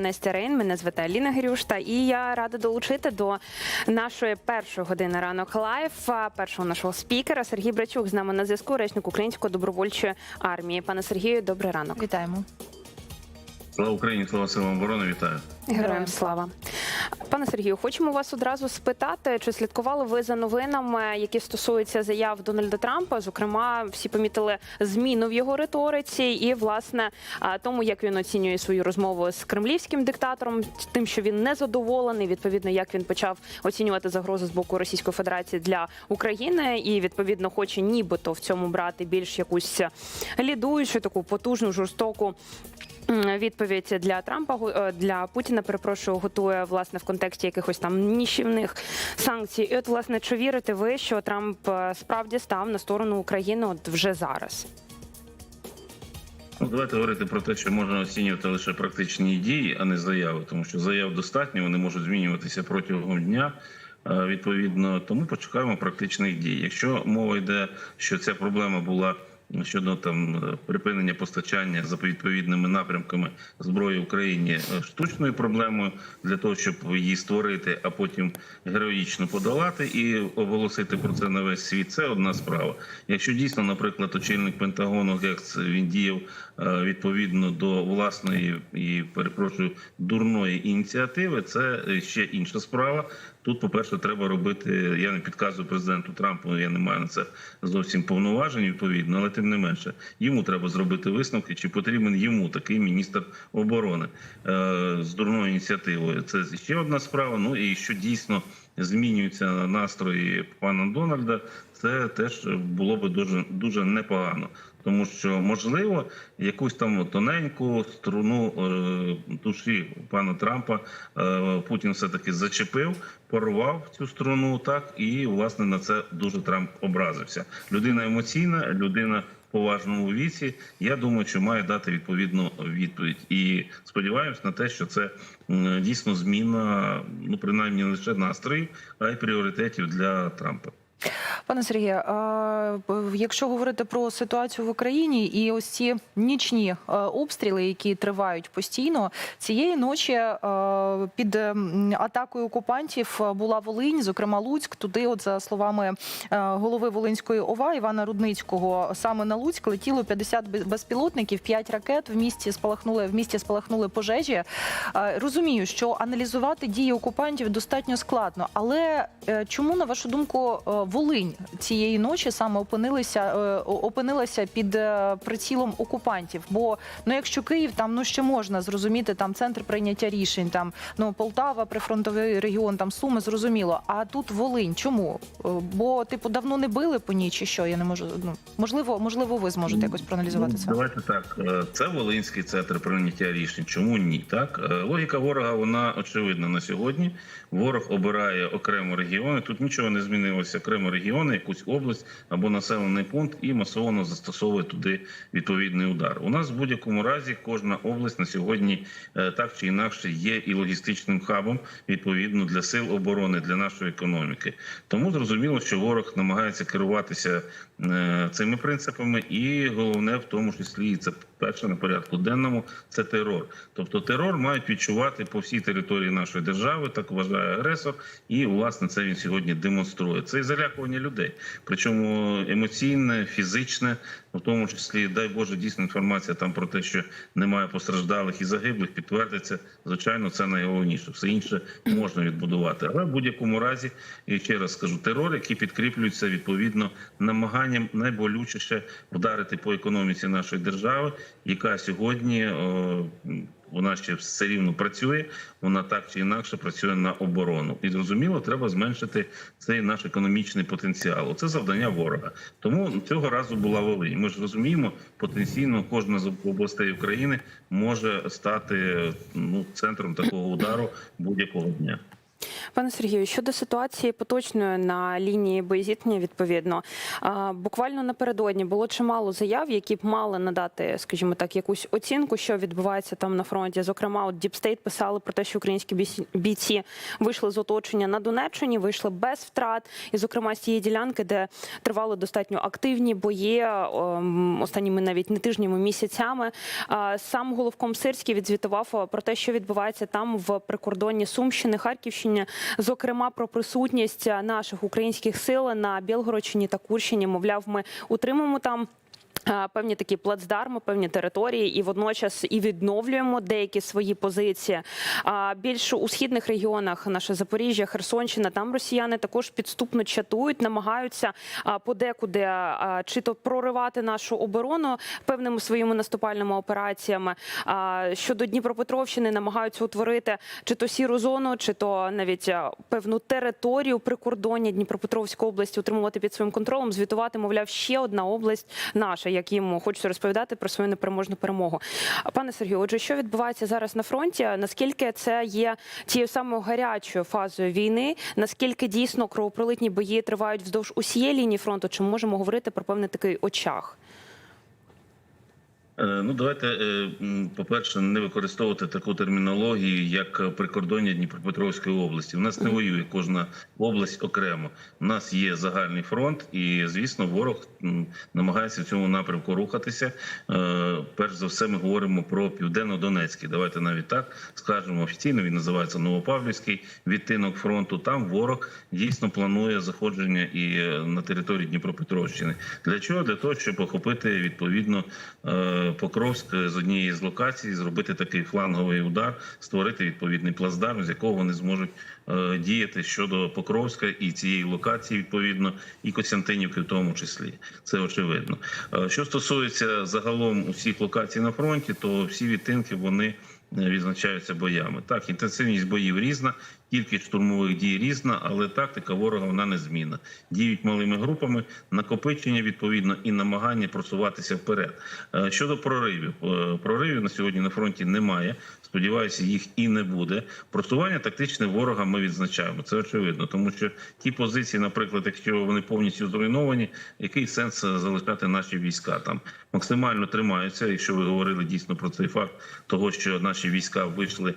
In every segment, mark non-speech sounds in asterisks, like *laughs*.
Настя Рейн, мене звати Аліна Грюшта, і я рада долучити до нашої першої години ранок лайф першого нашого спікера Сергій Брачук з нами на зв'язку, речник Української добровольчої армії. Пане Сергію, добрий ранок. Вітаємо. Слава Україні, слава силам оборони, вітаю. Героям слава. Пане Сергію, хочемо вас одразу спитати, чи слідкували ви за новинами, які стосуються заяв Дональда Трампа? Зокрема, всі помітили зміну в його риториці, і власне тому, як він оцінює свою розмову з кремлівським диктатором, тим, що він не задоволений, відповідно, як він почав оцінювати загрозу з боку Російської Федерації для України, і відповідно хоче нібито в цьому брати більш якусь лідуючу, таку потужну, жорстоку. Відповідь для Трампа е, для Путіна перепрошую готує власне в контексті якихось там ніщівних санкцій. І от власне чи вірите ви, що Трамп е, справді став на сторону України от вже зараз? Ну, давайте говорити про те, що можна оцінювати лише практичні дії, а не заяви, тому що заяв достатньо, вони можуть змінюватися протягом дня. Е, Відповідно, тому почекаємо практичних дій. Якщо мова йде, що ця проблема була щодо там припинення постачання за відповідними напрямками зброї Україні е, штучною проблемою для того, щоб її створити, а потім героїчно подолати і оголосити про це на весь світ. Це одна справа. Якщо дійсно, наприклад, очільник Пентагону Гекс він діяв е, відповідно до власної і перепрошую дурної ініціативи, це ще інша справа. Тут, по-перше, треба робити. Я не підказую президенту Трампу, я не маю на це зовсім повноважень відповідно, але тим не менше, йому треба зробити висновки, чи потрібен йому такий міністр оборони е, з дурною ініціативою. Це ще одна справа. Ну і що дійсно змінюються настрої пана Дональда, це теж було би дуже дуже непогано. Тому що можливо якусь там тоненьку струну е, душі пана Трампа е, Путін все таки зачепив, порвав цю струну, так і власне на це дуже Трамп образився. Людина емоційна, людина в поважному віці. Я думаю, що має дати відповідну відповідь. І сподіваємось на те, що це дійсно зміна, ну принаймні не лише настроїв, а й пріоритетів для Трампа. Пане Сергію, якщо говорити про ситуацію в Україні і ось ці нічні обстріли, які тривають постійно, цієї ночі під атакою окупантів була Волинь, зокрема Луцьк. Туди, от за словами е, голови Волинської ОВА Івана Рудницького, саме на Луцьк летіло 50 безпілотників, 5 ракет. В місті спалахнули в місті спалахнули пожежі. Е, Розумію, що аналізувати дії окупантів достатньо складно, але е, чому на вашу думку Волинь цієї ночі саме опинилася е, опинилася під е, прицілом окупантів? Бо ну, якщо Київ там ну ще можна зрозуміти, там центр прийняття рішень, там ну Полтава, прифронтовий регіон, там Суми, зрозуміло. А тут Волинь, чому? Е, Бо типу давно не били по ній, чи що? Я не можу. Ну можливо, можливо, ви зможете якось проаналізувати Ну, це. Давайте так. Це Волинський центр прийняття рішень. Чому ні? Так логіка ворога вона очевидна на сьогодні. Ворог обирає окремо регіони. Тут нічого не змінилося. Окремо регіони, якусь область або населений пункт, і масово застосовує туди відповідний удар. У нас в будь-якому разі кожна область на сьогодні е, так чи інакше є і логістичним хабом відповідно для сил оборони для нашої економіки. Тому зрозуміло, що ворог намагається керуватися е, цими принципами, і головне в тому числі це перше на порядку денному це терор. Тобто терор мають відчувати по всій території нашої держави, так вважає агресор, і власне це він сьогодні демонструє. Це і залякування людей, причому емоційне, фізичне, в тому числі, дай Боже, дійсна інформація там про те, що немає постраждалих і загиблих, підтвердиться. Звичайно, це найголовніше. Все інше можна відбудувати. Але в будь-якому разі, і ще раз скажу, терор, який підкріплюється відповідно намаганням найболючіше вдарити по економіці нашої держави, яка сьогодні о, вона ще все рівно працює. Вона так чи інакше працює на оборону, і зрозуміло, треба зменшити цей наш економічний потенціал. Це завдання ворога. Тому цього разу була Волинь. Ми ж розуміємо, потенційно кожна з областей України може стати ну центром такого удару будь-якого дня. Пане Сергію, щодо ситуації поточної на лінії боєзіткнення, відповідно, буквально напередодні було чимало заяв, які б мали надати, скажімо так, якусь оцінку, що відбувається там на фронті. Зокрема, от Діпстейт писали про те, що українські бійці- вийшли з оточення на Донеччині, вийшли без втрат, і зокрема з тієї ділянки, де тривали достатньо активні бої останніми навіть не тижнями, місяцями. Сам головком Сирський відзвітував про те, що відбувається там в прикордонні Сумщини, Харківщині, зокрема про присутність е, наших українських сил на Білгородщині та Курщині. Мовляв, ми утримуємо там. Певні такі плацдарми, певні території, і водночас і відновлюємо деякі свої позиції. А більш у східних регіонах, наше Запоріжжя, Херсонщина, там росіяни також підступно чатують, намагаються подекуди чи то проривати нашу оборону певними своїми наступальними операціями. Щодо Дніпропетровщини, намагаються утворити чи то сіру зону, чи то навіть певну територію прикордоння Дніпропетровської області утримувати під своїм контролем. Звітувати, мовляв, ще одна область наша, як їм хочеться розповідати про свою непереможну перемогу. Пане Сергію, отже, що відбувається зараз на фронті? Наскільки це є тією самою гарячою фазою війни? Наскільки дійсно кровопролитні бої тривають вздовж усієї лінії фронту? Чи ми можемо говорити про певний такий очаг? Е, Ну, давайте, е, по-перше, не використовувати таку термінологію, як прикордоння Дніпропетровської області. У нас не воює кожна область окремо. У нас є загальний фронт, і звісно, ворог намагається в цьому напрямку рухатися. Е, Перш за все, ми говоримо про південно-донецький. Давайте навіть так скажемо офіційно. Він називається Новопавлівський відтинок фронту. Там ворог дійсно планує заходження і на території Дніпропетровщини. Для чого? Для того, щоб охопити відповідно Покровськ з однієї з локацій, зробити такий фланговий удар, створити відповідний плацдарм, з якого вони зможуть е, діяти щодо Покровська і цієї локації, відповідно, і Костянтинівки, в тому числі. Це очевидно. Е, Що стосується загалом усіх локацій на фронті, то всі відтинки вони е, відзначаються боями. Так, інтенсивність боїв різна, кількість штурмових дій різна, але тактика ворога вона не змінна. Діють малими групами, накопичення відповідно і намагання просуватися вперед. Е, Щодо проривів, Е, проривів на сьогодні на фронті немає. Сподіваюся, їх і не буде. Просування тактичне ворога ми відзначаємо. Це очевидно, тому що ті позиції, наприклад, якщо вони повністю зруйновані, який сенс е, залишати наші війська там максимально тримаються. Якщо ви говорили дійсно про цей факт, того що наші війська вийшли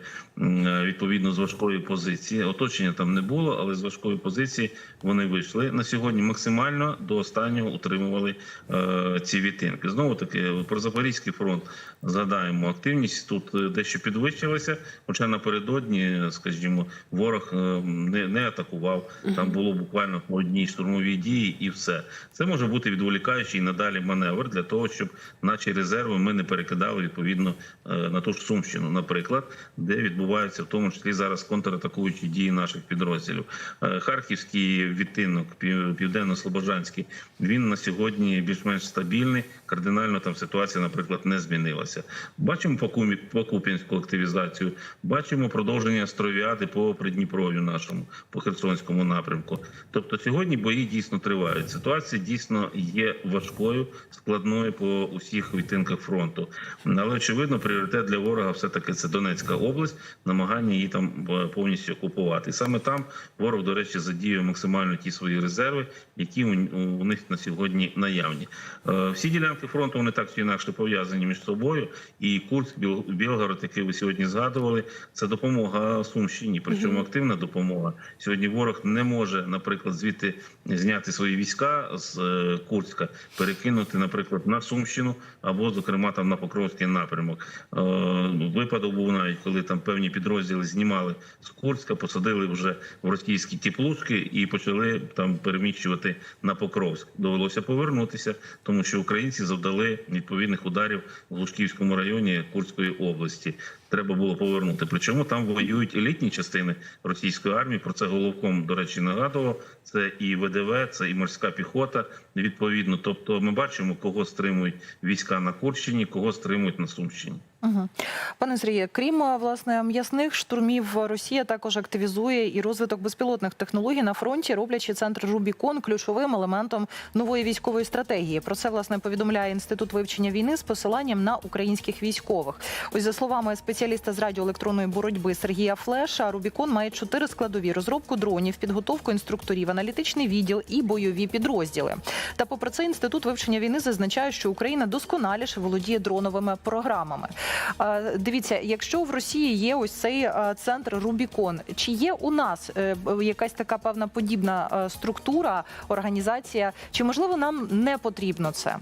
відповідно з важкої позиції. Оточення там не було, але з важкої позиції вони вийшли на сьогодні. Максимально до останнього утримували е, ці відтинки. Знову таки про Запорізький фронт згадаємо активність тут е, дещо підвищилася. Хоча напередодні, скажімо, ворог е, не, не атакував. Там було буквально по одній штурмовій дії, і все це може бути відволікаючий і надалі маневр для того, щоб наші резерви ми не перекидали відповідно е, на ту ж сумщину, наприклад, де відбуваються в тому числі зараз контратакуючі дії наших підрозділів. Е, Харківський відтинок, пів- південно-слобожанський, він на сьогодні більш-менш стабільний. Кардинально там ситуація, наприклад, не змінилася. Бачимо Покумі- Покуп'янську активізацію, бачимо продовження стровіади по Придніпров'ю нашому, по Херсонському напрямку. Тобто сьогодні бої дійсно тривають. Ситуація дійсно є важкою, складною по усіх відтинках фронту. Але очевидно, пріоритет для ворога все таки це Донецька область, намагання її там е, повністю окупувати. І саме там ворог, до речі, задіює максимально ті свої резерви, які у, у них на сьогодні наявні. Е, Всі ділянки фронту вони так чи інакше пов'язані між собою. І Курськ, Білгород, який ви сьогодні згадували, це допомога Сумщині. Причому активна допомога. Сьогодні ворог не може, наприклад, звідти зняти свої війська з е, Курська, перекинути, наприклад, на Сумщину або, зокрема, там на Покровський напрямок. Е, Випадок був навіть, коли там певні підрозділи знімали з Курська, посадили вже в російські теплушки і почали там переміщувати на Покровськ. Довелося повернутися, тому що українці завдали відповідних ударів в Лужківському районі Курської області. Треба було повернути. Причому там воюють елітні частини російської армії. Про це головком, до речі, нагадував. Це і ВДВ, це і морська піхота. Відповідно, тобто, ми бачимо, кого стримують війська на Курщині, кого стримують на Сумщині. Угу. Пане Сергію, крім е, власне м'ясних штурмів, Росія також активізує і розвиток безпілотних технологій на фронті, роблячи центр Рубікон ключовим елементом нової військової стратегії. Про це власне повідомляє інститут вивчення війни з посиланням на українських військових. Ось за словами спеціаліста з радіоелектронної боротьби Сергія Флеша, Рубікон має чотири складові: розробку дронів, підготовку інструкторів, аналітичний відділ і бойові підрозділи. Та попри це, інститут вивчення війни зазначає, що Україна досконаліше володіє дроновими програмами. Дивіться, якщо в Росії є ось цей центр Рубікон, чи є у нас е, якась така певна подібна е, структура, організація, чи можливо нам не потрібно це?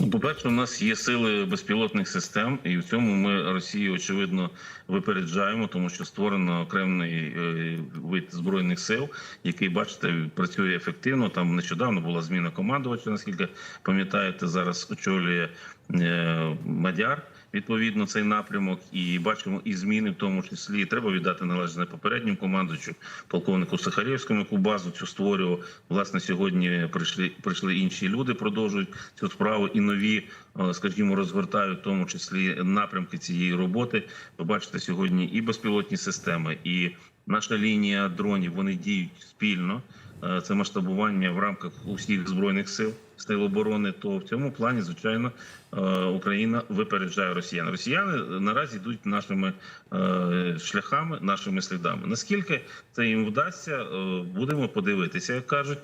Ну, По-перше, у нас є сили безпілотних систем, і в цьому ми Росію очевидно випереджаємо, тому що створено окремий е, вид збройних сил, який, бачите, працює ефективно. Там нещодавно була зміна командувача, наскільки пам'ятаєте, зараз очолює е, Мадяр. Відповідно, цей напрямок, і бачимо і зміни, в тому числі треба віддати належне попереднім командувачу, полковнику Сахарєвському, яку базу цю створював. Власне, сьогодні прийшли прийшли інші люди, продовжують цю справу і нові, е, скажімо, розгортають в тому числі напрямки цієї роботи. Ви бачите сьогодні і безпілотні системи, і наша лінія дронів вони діють спільно. Е, Це масштабування в рамках усіх збройних сил сил оборони. То в цьому плані, звичайно, е, Україна випереджає росіян. Росіяни наразі йдуть нашими е, шляхами, нашими слідами. Наскільки це їм вдасться, е, будемо подивитися, як кажуть.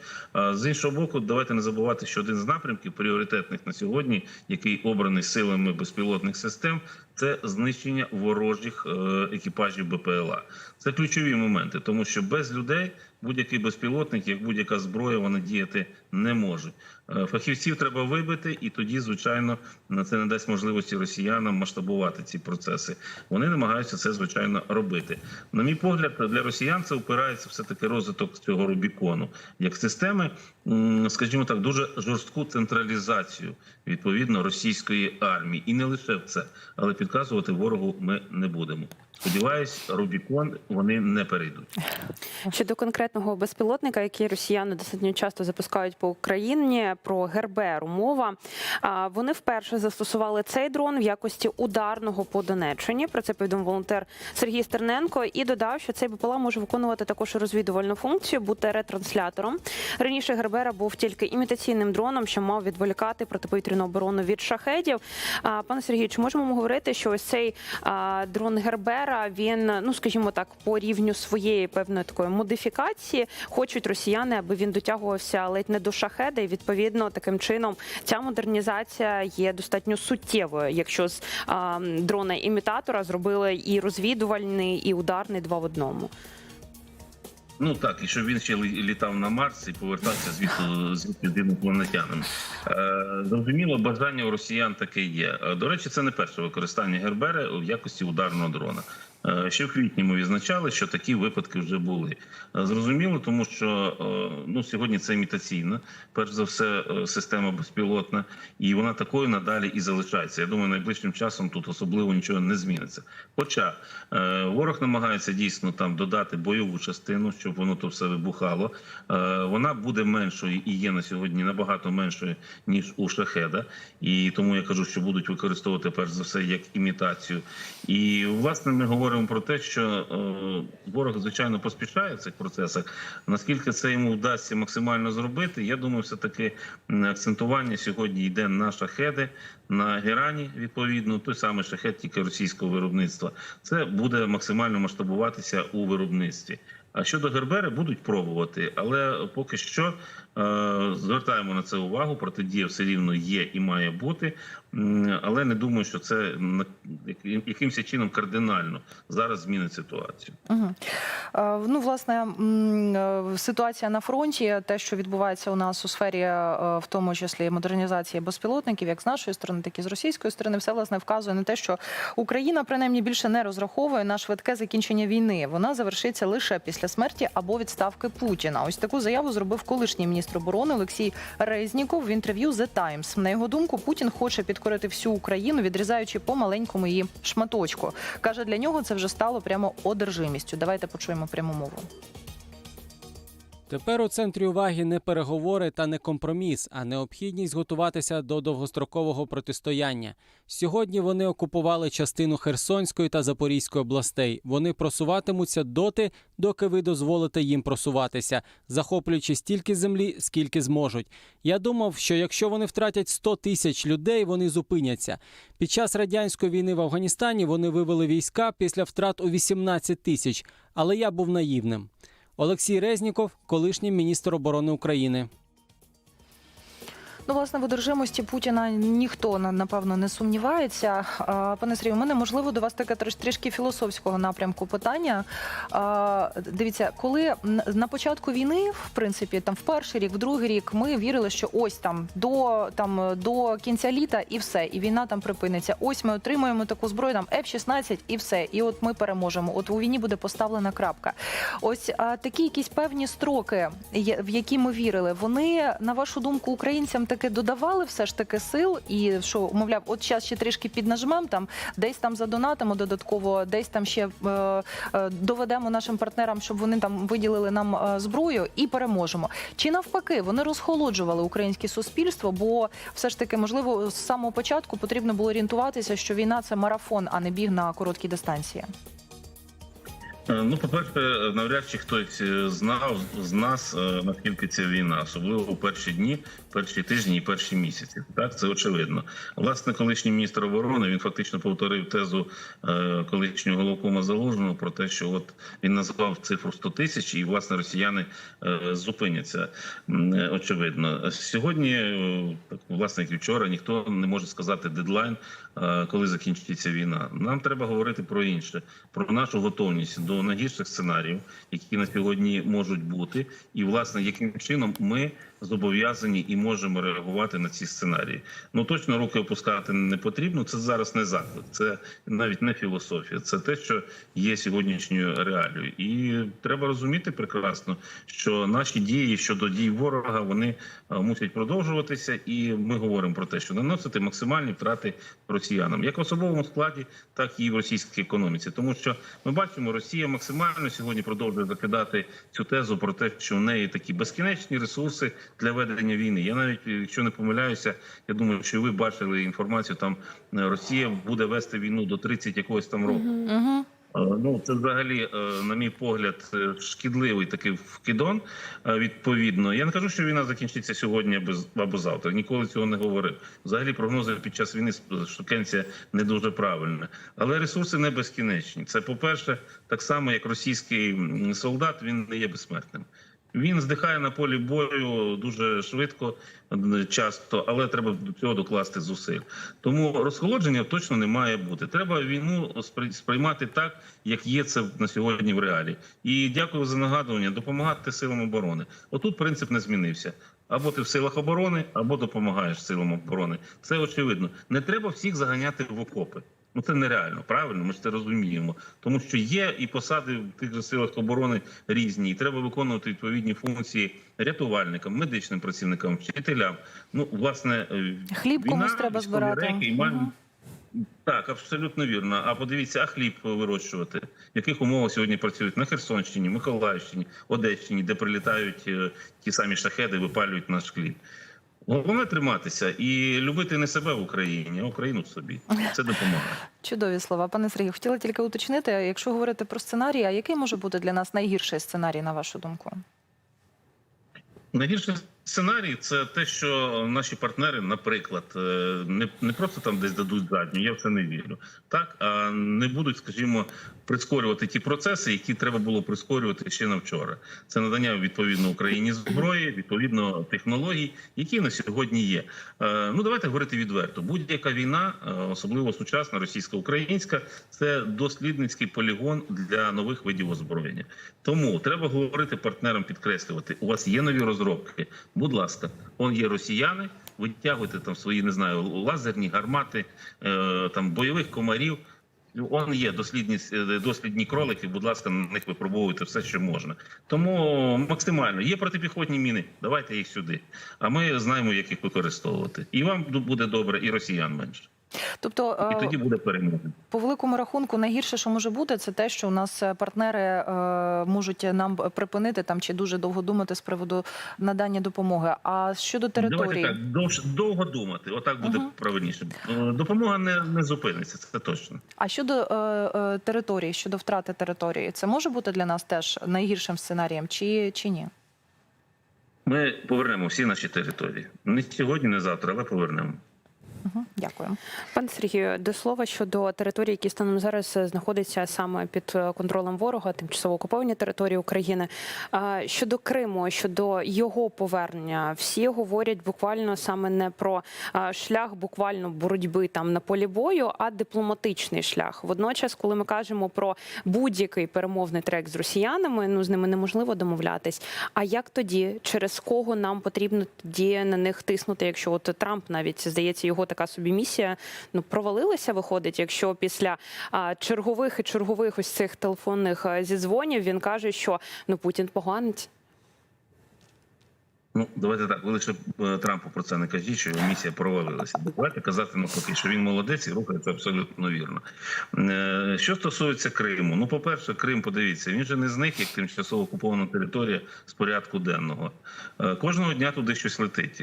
З іншого боку, давайте не забувати, що один з напрямків пріоритетних на сьогодні, який обраний силами безпілотних систем, це знищення ворожих екіпажів БПЛА. Це ключові моменти, тому що без людей будь-який безпілотник, як будь-яка зброя, вона діяти не може. Е, Фахівців треба вибити, і тоді, звичайно, це не дасть можливості росіянам масштабувати ці процеси. Вони намагаються це звичайно робити. На мій погляд, для росіян це впирається все таки розвиток цього Рубікону як системи, скажімо так, дуже жорстку централізацію відповідно російської армії, і не лише в це, але підказувати ворогу ми не будемо. Сподіваюсь, Рубікон вони не перейдуть. Щодо конкретного безпілотника, який росіяни достатньо часто запускають по Україні, про Герберу мова. Вони вперше застосували цей дрон в якості ударного по Донеччині. Про це повідомив волонтер Сергій Стерненко і додав, що цей БПЛА може виконувати також розвідувальну функцію, бути ретранслятором. Раніше Гербера був тільки імітаційним дроном, що мав відволікати протиповітряну оборону від шахедів. Пане Сергію, чи можемо говорити, що ось цей дрон Гербера він, ну скажімо так, по рівню своєї певної такої модифікації, хочуть росіяни, аби він дотягувався ледь не до шахеда, і відповідно таким чином ця модернізація є достатньо суттєвою, якщо з дрона імітатора зробили і розвідувальний, і ударний два в одному. Ну так, і щоб він ще літав на Марс і повертався звідти з інопланетянами. Е, Зрозуміло, бажання у росіян таке є. Е, До речі, це не перше використання Гербери в якості ударного дрона. Е, Ще в квітні ми відзначали, що такі випадки вже були. Е, Зрозуміло, тому що е, ну сьогодні це імітаційна, перш за все, система безпілотна, і вона такою надалі і залишається. Я думаю, найближчим часом тут особливо нічого не зміниться. Хоча ворог намагається дійсно там додати бойову частину, щоб воно то все вибухало. Вона буде меншою і є на сьогодні набагато меншою ніж у шахеда. І тому я кажу, що будуть використовувати перш за все як імітацію. І власне ми говоримо про те, що е, ворог звичайно поспішає в цих процесах. Наскільки це йому вдасться максимально зробити, я думаю, все таки акцентування сьогодні йде на шахеди, на герані. Відповідно, той самий шахет, тільки російського виробництва. Це буде максимально масштабуватися у виробництві. А щодо Гербери будуть пробувати, але поки що е, звертаємо на це увагу. Протидія все рівно є і має бути. Але не думаю, що це якимось чином кардинально зараз змінить ситуацію. Угу. Ну, власне, е, ситуація на фронті, те, що відбувається у нас у сфері, е, в тому числі модернізації безпілотників, як з нашої сторони, так і з російської сторони, все власне вказує на те, що Україна принаймні більше не розраховує на швидке закінчення війни. Вона завершиться лише після смерті або відставки Путіна. Ось таку заяву зробив колишній міністр оборони Олексій Резніков в інтерв'ю The Times. На його думку, Путін хоче підкорити всю Україну, відрізаючи по маленькому її шматочку. каже, для нього це вже стало прямо одержимістю. Давайте почуємо пряму мову. Тепер у центрі уваги не переговори та не компроміс, а необхідність готуватися до довгострокового протистояння. Сьогодні вони окупували частину Херсонської та Запорізької областей. Вони просуватимуться доти, доки ви дозволите їм просуватися, захоплюючи стільки землі, скільки зможуть. Я думав, що якщо вони втратять 100 тисяч людей, вони зупиняться. Під час радянської війни в Афганістані вони вивели війська після втрат у 18 тисяч, але я був наївним. Олексій Резніков, колишній міністр оборони України. Ну, власне, в одержимості Путіна ніхто напевно не сумнівається. Пане Сергію, у мене можливо до вас таке трішки філософського напрямку питання. Дивіться, коли на початку війни, в принципі, там в перший рік, в другий рік, ми вірили, що ось там до там до кінця літа і все, і війна там припиниться. Ось ми отримуємо таку зброю, там F-16 і все. І от ми переможемо. От у війні буде поставлена крапка. Ось такі якісь певні строки, в які ми вірили, вони на вашу думку українцям таки додавали все ж таки сил, і що мовляв, от час ще трішки піднажмем, там десь там задонатимо додатково, десь там ще е, е, доведемо нашим партнерам, щоб вони там виділили нам е, зброю і переможемо. Чи навпаки, вони розхолоджували українське суспільство, бо все ж таки, можливо, з самого початку потрібно було орієнтуватися, що війна це марафон, а не біг на короткій дистанції. Е, Ну, по-перше, навряд чи хтось е, знав з нас, е, наскільки ця війна, особливо у перші дні, перші тижні і перші місяці. Так, це очевидно. Власне, колишній міністр оборони він фактично повторив тезу е, колишнього головкома Залужного про те, що от він назвав цифру 100 тисяч, і власне росіяни е, зупиняться. Е, Очевидно, сьогодні, власне, як і вчора, ніхто не може сказати дедлайн, коли закінчиться війна. Нам треба говорити про інше, про нашу готовність до найгірших сценаріїв, які на сьогодні можуть бути, і власне яким чином ми зобов'язані і можемо реагувати на ці сценарії. Ну точно руки опускати не потрібно. Це зараз не заклик, це навіть не філософія. Це те, що є сьогоднішньою реалією, і треба розуміти прекрасно, що наші дії щодо дій ворога вони е, мусять продовжуватися, і ми говоримо про те, що наносити максимальні втрати росіянам, як в особовому складі, так і в російській економіці, тому що ми бачимо, Росія максимально сьогодні продовжує закидати цю тезу про те, що в неї такі безкінечні ресурси для ведення війни. Я навіть, якщо не помиляюся, я думаю, що ви бачили інформацію. Там е, Росія буде вести війну до 30 якогось там року. Угу. Е, Ну, це взагалі, е, на мій погляд, е, шкідливий такий вкидон. е, Відповідно, я не кажу, що війна закінчиться сьогодні або завтра. Ніколи цього не говорив. Взагалі, прогнози під час війни штукенція не дуже правильна. Але ресурси не безкінечні. Це по перше, так само як російський солдат, він не є безсмертним. Він здихає на полі бою дуже швидко, е, часто, але треба до цього докласти зусиль. Тому розхолодження точно не має бути. Треба війну сприй- сприймати так, як є це на сьогодні в реалі. І дякую за нагадування. Допомагати силам оборони. Отут принцип не змінився. Або ти в силах оборони, або допомагаєш силам оборони. Це очевидно. Не треба всіх заганяти в окопи. Ну це нереально, правильно? Ми ж це розуміємо. Тому що є і посади в тих же силах оборони різні, і треба виконувати відповідні функції рятувальникам, медичним працівникам, вчителям. Ну, власне, е, Хліб війна, комусь треба збирати. рейки, і Так, абсолютно вірно. А подивіться, а хліб вирощувати, в яких умовах сьогодні працюють на Херсонщині, Миколаївщині, Одещині, де прилітають е, ті самі шахеди, випалюють наш хліб. Головне триматися і любити не себе в Україні, а Україну в собі. Це допомагає. *laughs* Чудові слова, пане Сергію. Хотіла тільки уточнити, якщо говорити про сценарій, а який може бути для нас найгірший сценарій, на вашу думку? Найгірший сценарій це те, що наші партнери, наприклад, е, не, не просто там десь дадуть задню, я в це не вірю. Так, а не будуть, скажімо, прискорювати ті процеси, які треба було прискорювати ще на вчора. Це надання відповідно Україні зброї, відповідно технологій, які на сьогодні є. Е, Ну давайте говорити відверто. Будь-яка війна, е, особливо сучасна, російсько-українська, це дослідницький полігон для нових видів озброєння. Тому треба говорити партнерам, підкреслювати. У вас є нові розробки. Будь ласка, он є росіяни. Витягуйте там свої, не знаю, лазерні гармати, е, там бойових комарів. Он є дослідні е, дослідні кролики. Будь ласка, на них випробовуйте все, що можна. Тому максимально є протипіхотні міни. Давайте їх сюди. А ми знаємо, як їх використовувати. І вам буде добре, і росіян менше. Тобто І е, тоді буде перемога. по великому рахунку найгірше, що може бути, це те, що у нас е, партнери е, можуть нам припинити там чи дуже довго думати з приводу надання допомоги. А щодо території, Давайте так, довше, довго думати. Отак буде Мгм. правильніше. Допомога не, не зупиниться, це точно. а щодо е, території, щодо втрати території, це може бути для нас теж найгіршим сценарієм, чи, чи ні? Ми повернемо всі наші території. Не сьогодні, не завтра, але повернемо. Угу, дякую. Пане Сергію, до слова щодо території, які станом зараз знаходяться саме під е, контролем ворога, тимчасово окуповані території України. Щодо Криму, щодо його повернення, всі говорять буквально саме не про шлях буквально боротьби там на полі бою, а дипломатичний шлях. Водночас, коли ми кажемо про будь-який перемовний трек з росіянами, ну з ними неможливо домовлятись. А як тоді, через кого нам потрібно тоді на них тиснути, якщо от Трамп навіть здається, його така собі місія ну провалилася, виходить, якщо після а, чергових і чергових ось цих телефонних а, зідзвонів він каже, що ну Путін поганець. Ну, давайте так, ви лише е, Трампу про це не кажіть, що його місія провалилася. Давайте казати навпаки, що він молодець і рухається абсолютно вірно. Е, Що стосується Криму, ну, по-перше, Крим, подивіться, він же не зник як тимчасово окупована територія з порядку денного. Е, Кожного дня туди щось летить,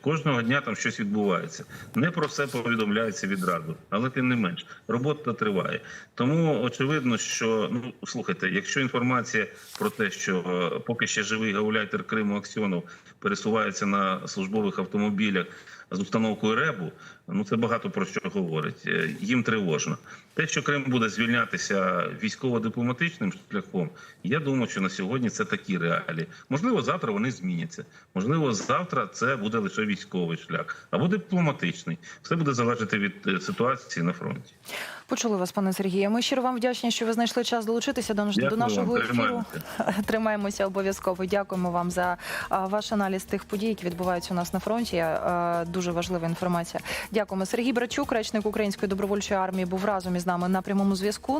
кожного дня там щось відбувається. Не про все повідомляється відразу, але тим не менш, робота триває. Тому очевидно, що ну слухайте, якщо інформація про те, що поки ще живий гауляйтер Криму Аксьонов пересувається на службових автомобілях з установкою РЕБу, ну це багато про що говорить. Е, Їм тривожно. Те, що Крим буде звільнятися військово-дипломатичним шляхом, я думаю, що на сьогодні це такі реалії. Можливо, завтра вони зміняться. Можливо, завтра це буде лише військовий шлях або дипломатичний. Все буде залежати від е, ситуації на фронті. Почули вас, пане Сергію. Ми щиро вам вдячні, що ви знайшли час долучитися до, Дякую до нашого вам, ефіру. тримаємося. *laughs* Тримаємося обов'язково. Дякуємо вам за ваш аналіз тих подій, які відбуваються у нас на фронті. Дуже важлива інформація. Дякуємо. Сергій Брачук, речник Української добровольчої армії, був разом із нами на прямому зв'язку.